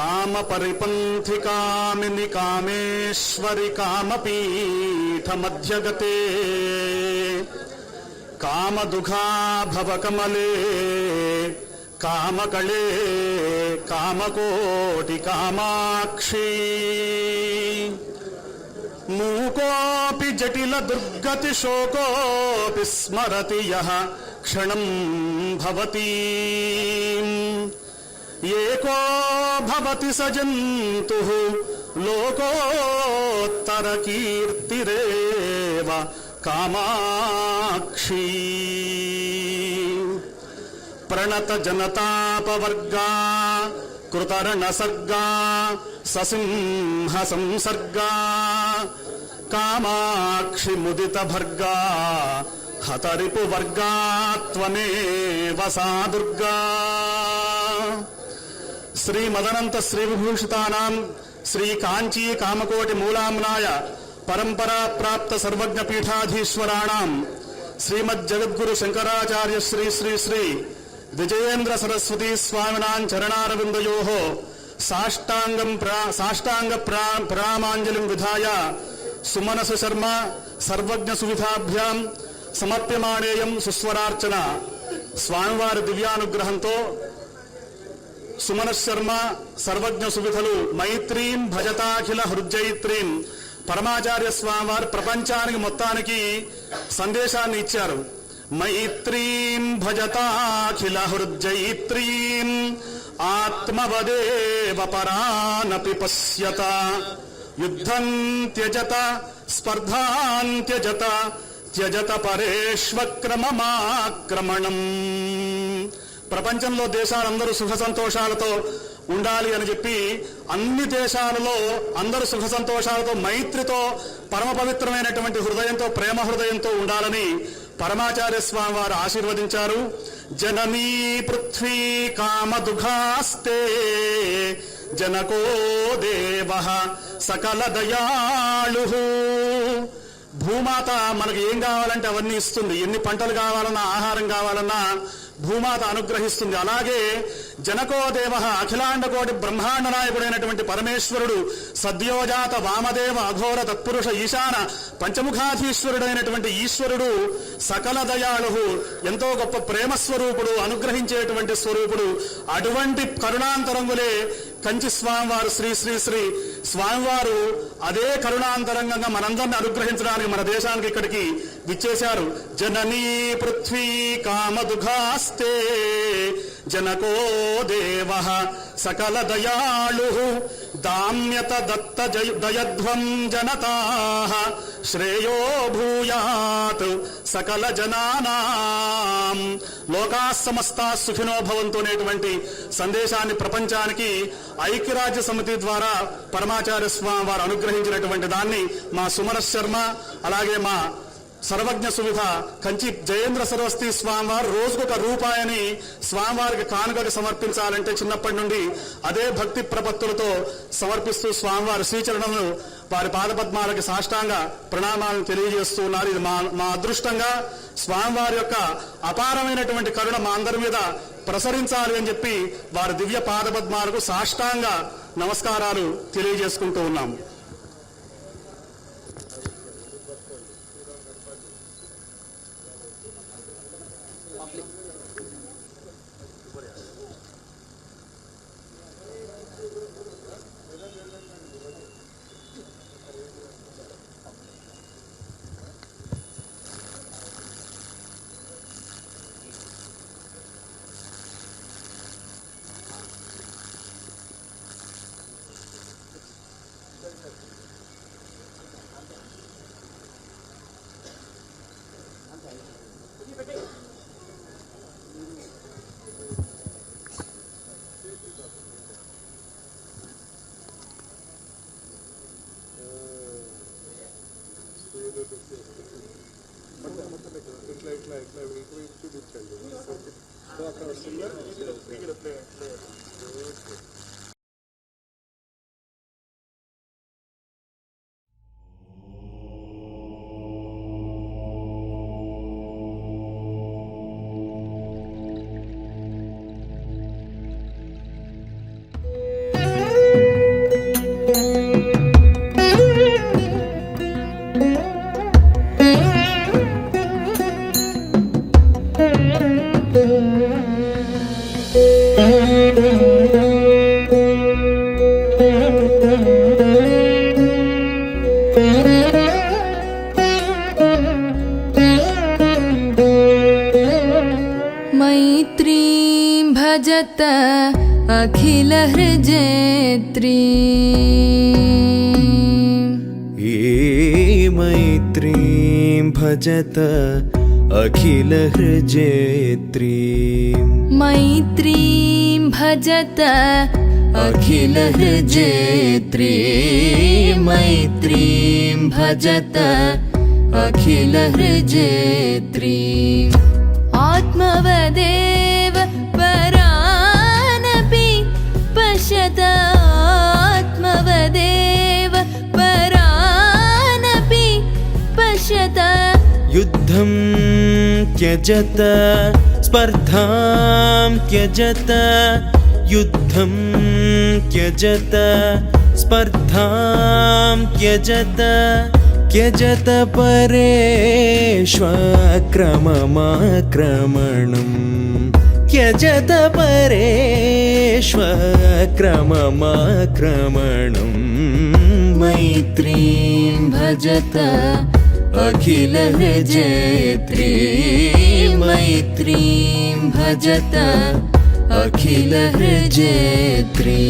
काम परिपंथि कामिनी कामेश्वरी काम कामपीठ मध्यगते काम दुखा भव कमले काम कले काम कोटि कामाक्षी। मूकोऽपि जटिल दुर्गति शोकोऽपि स्मरति यः क्षणं भवती एको भवति स जन्तुः लोकोत्तरकीर्तिरेव कामाक्षी प्रणतजनतापवर्गा कृतरणसर्गा ससिंहसंसर्गा कामाक्षिमुदितभर्गा हतरिपुवर्गा त्वमेव सा दुर्गा శ్రీ మదనంత శ్రీవిభూషితానాం శ్రీ కాంచీ కామకోటి మూలాంనాయ పరంపరా ప్రాప్త సర్వజ్ఞ పీఠాధీశ్వరాణం శ్రీమద్ జగద్గురు శంకరాచార్య శ్రీ శ్రీ శ్రీ విజయేంద్ర సరస్వతి స్వామినాం చరణారవిందయో సాష్టాంగం ప్రా సాష్టాంగ ప్రా ప్రణామాంజలిం విధాయ సుమనసు శర్మ సర్వజ్ఞ సువిధాభ్యాం సమర్ప్యమాణేయం సుస్వరార్చన స్వామివారి దివ్యానుగ్రహంతో సుమన శర్మ సర్వజ్ఞ సువిధలు మైత్రీం భజతాఖిల హృజయిత్రీం పరమాచార్య స్వామి వారు ప్రపంచానికి మొత్తానికి సందేశాన్ని ఇచ్చారు మైత్రీం భజతాఖిల హృజయిత్రీం ఆత్మవదేవ పరానపి పశ్యత యుద్ధం త్యజత స్పర్ధాం త్యజత త్యజత పరేష్వక్రమమాక్రమణం ప్రపంచంలో దేశాలందరూ సుఖ సంతోషాలతో ఉండాలి అని చెప్పి అన్ని దేశాలలో అందరూ సుఖ సంతోషాలతో మైత్రితో పరమ పవిత్రమైనటువంటి హృదయంతో ప్రేమ హృదయంతో ఉండాలని పరమాచార్య స్వామి వారు ఆశీర్వదించారు. జననీ పృథ్వీ కామదుఘాస్తే జనకో దేవ సకల దయాళు. భూమాత మనకి ఏం కావాలంటే అవన్నీ ఇస్తుంది. ఎన్ని పంటలు కావాలన్నా ఆహారం కావాలన్నా భూమాత అనుగ్రహిస్తుంది. అలాగే జనకోదేవ అఖిలాండ కోటి బ్రహ్మాండ నాయకుడైనటువంటి పరమేశ్వరుడు సద్యోజాత వామదేవ అఘోర తత్పురుష ఈశాన పంచముఖాధీశ్వరుడైనటువంటి ఈశ్వరుడు సకల దయాళు ఎంతో గొప్ప ప్రేమ స్వరూపుడు అనుగ్రహించేటువంటి స్వరూపుడు అటువంటి కరుణాంతరంగులే కంచి స్వామివారు శ్రీ శ్రీ శ్రీ స్వామివారు అదే కరుణాంతరంగంగా మనందరిని అనుగ్రహించడానికి మన దేశానికి ఇక్కడికి విచ్చేశారు. జననీ పృథ్వీ కామదుఘాస్తే జనకో దేవ సకల దయాళు దామ్యత దత్త జయ దయధ్వం జనతా శ్రేయో భూయాత్ సకల జనానాం లోకా సమస్త సుఖినో భవంతునేటువంటి సందేశాన్ని ప్రపంచానికి ఐక్యరాజ్య సమితి ద్వారా పరమాచార్య స్వామి వారు అనుగ్రహించినటువంటి దాన్ని మా సుమర శర్మ అలాగే మా సర్వజ్ఞ సువిధ కంచి జయేంద్ర సరస్వతి స్వామివారు రోజుకొక రూపాయని స్వామివారికి కానుకగా సమర్పించాలంటే చిన్నప్పటి నుండి అదే భక్తి ప్రపత్తులతో సమర్పిస్తూ స్వామివారి శ్రీచరణను వారి పాదపద్మాలకి సాష్టాంగ ప్రణామాలను తెలియజేస్తూ ఉన్నారు. ఇది మా మా అదృష్టంగా స్వామివారి యొక్క అపారమైనటువంటి కరుణ మా అందరి మీద ప్రసరించాలి అని చెప్పి వారి దివ్య పాదపద్మాలకు సాష్టాంగ నమస్కారాలు తెలియజేసుకుంటూ ఉన్నాం ఇట్లా ఇట్లా ఇట్లా ఇట్లా చూపించండి मैत्री ये मैत्रीं भजत अखिलहृजेत्रीं मैत्रीं भजत अखिलहृजेत्री मैत्रीं भजत अखिलहृजेत्री आत्मवदेव युद्धं त्यजत स्पर्धां त्यजत युद्धं त्यजत स्पर्धां त्यजत त्यजत परेष्वक्रममाक्रमणम्। त्यजत परेष्वक्रममाक्रमणम्। मैत्रीं भजत अखिलः जेत्री मैत्रीं भजत अखिलः जेत्री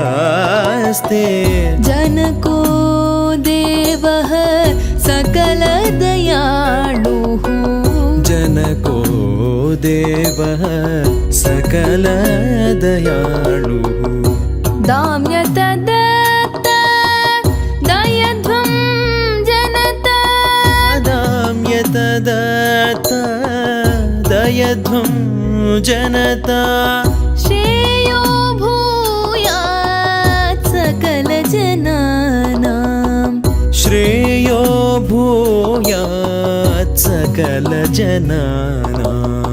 रास्ते। जनको देव सकल दयालुः जनको देव सकल दयालुः दाम्यतद दयध्व जनता। సకల జనానా.